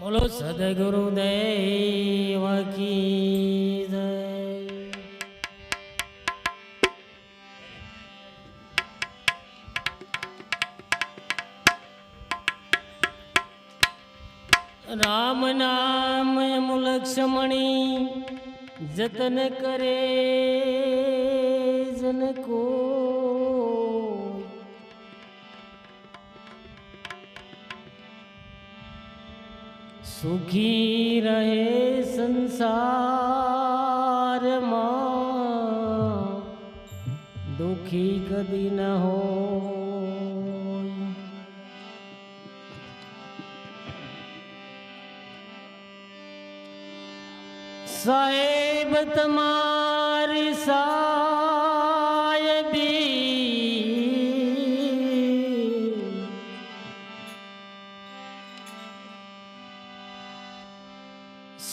બોલો સદગુરુ દેવ કી જય. રામ નામ મુલક્ષમણી જતન કરે જન सुखी रहे संसार माँ दुखी कदी न हो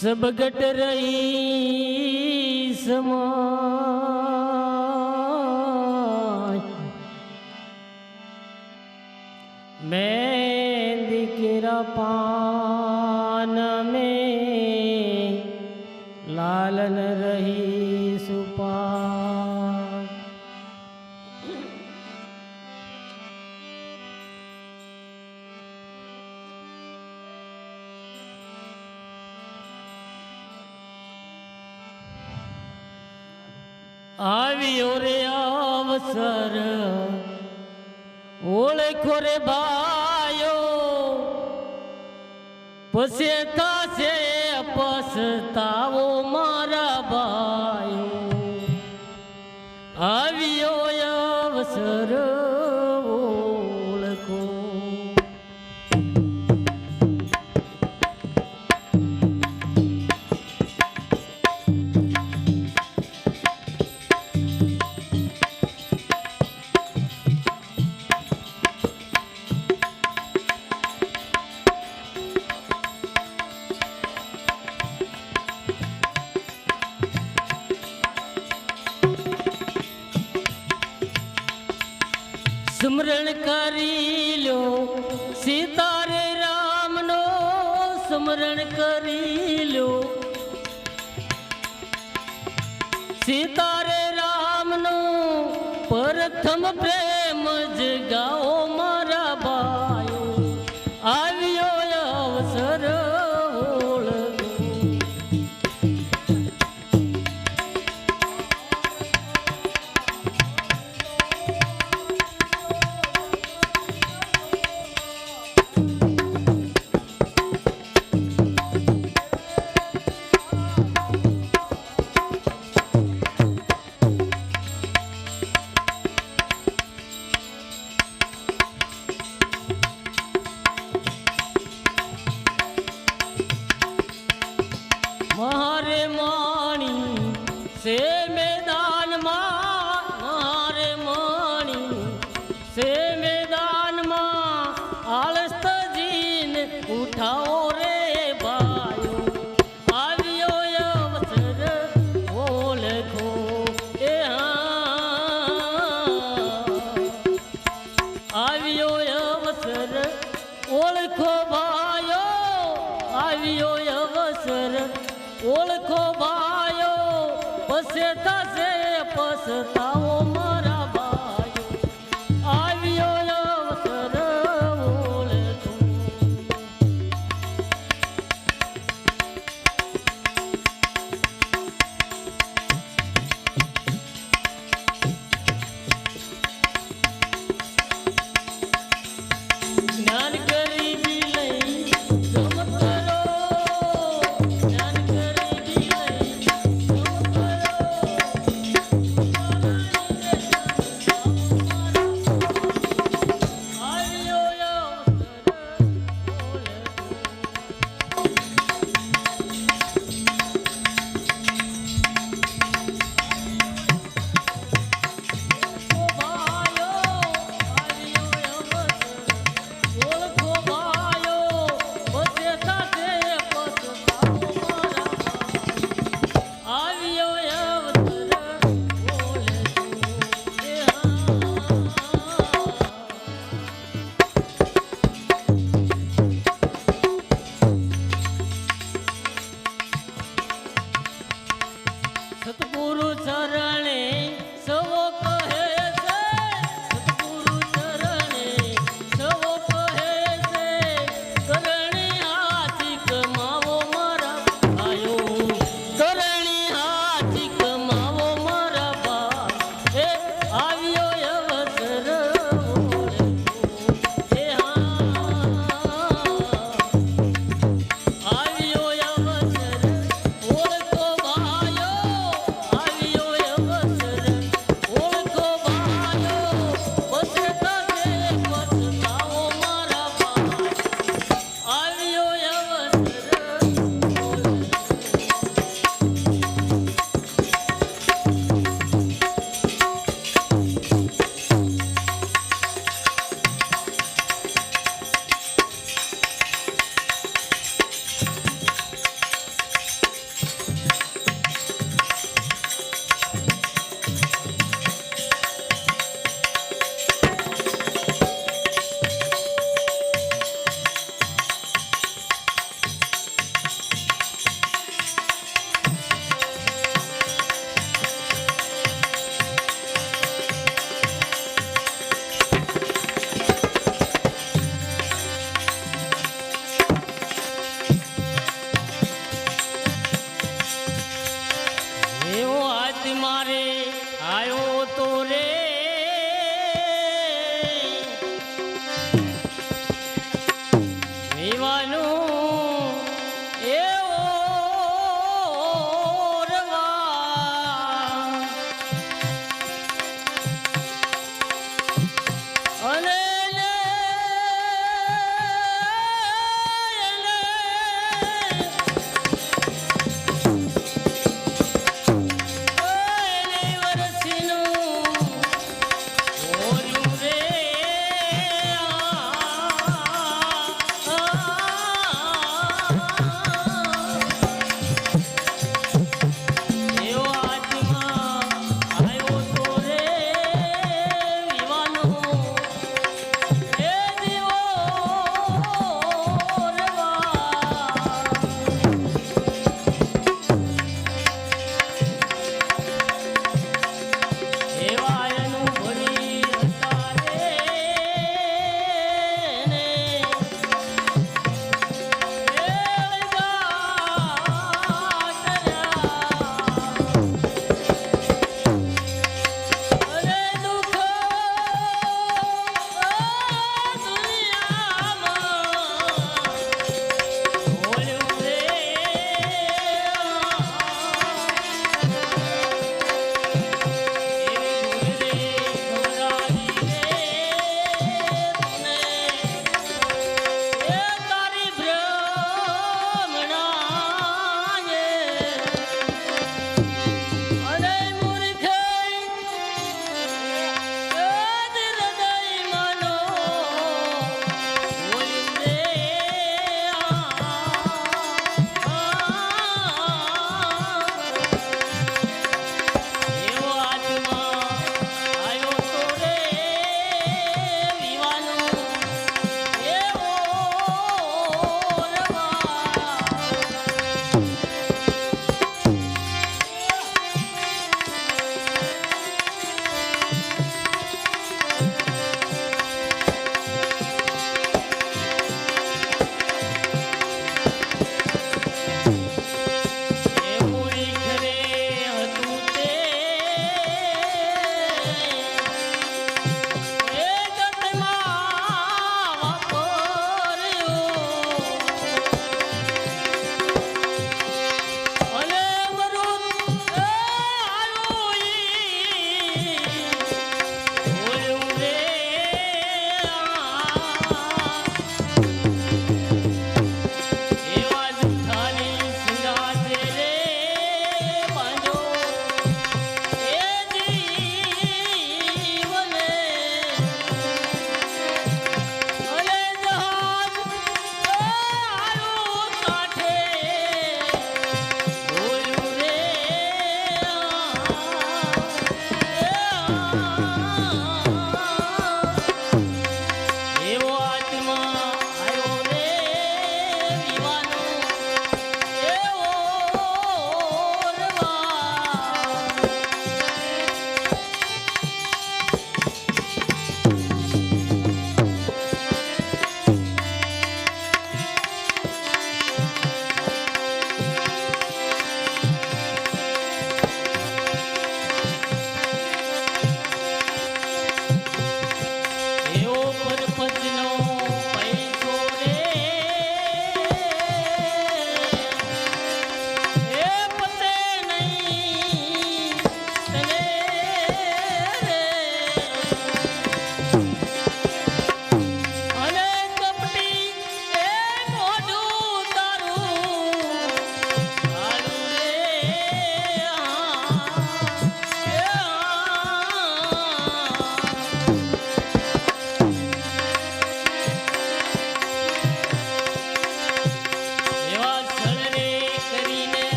सब गट रही समाज રે ભાયો પછી થશે પસતાવો મારા સ્મરણ કરી લો. સીતારે રામનો સ્મરણ કરી લો. સીતારે રામનો પ્રથમ પ્રેમ જગાઓ પસતાવો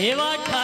Eva Kha.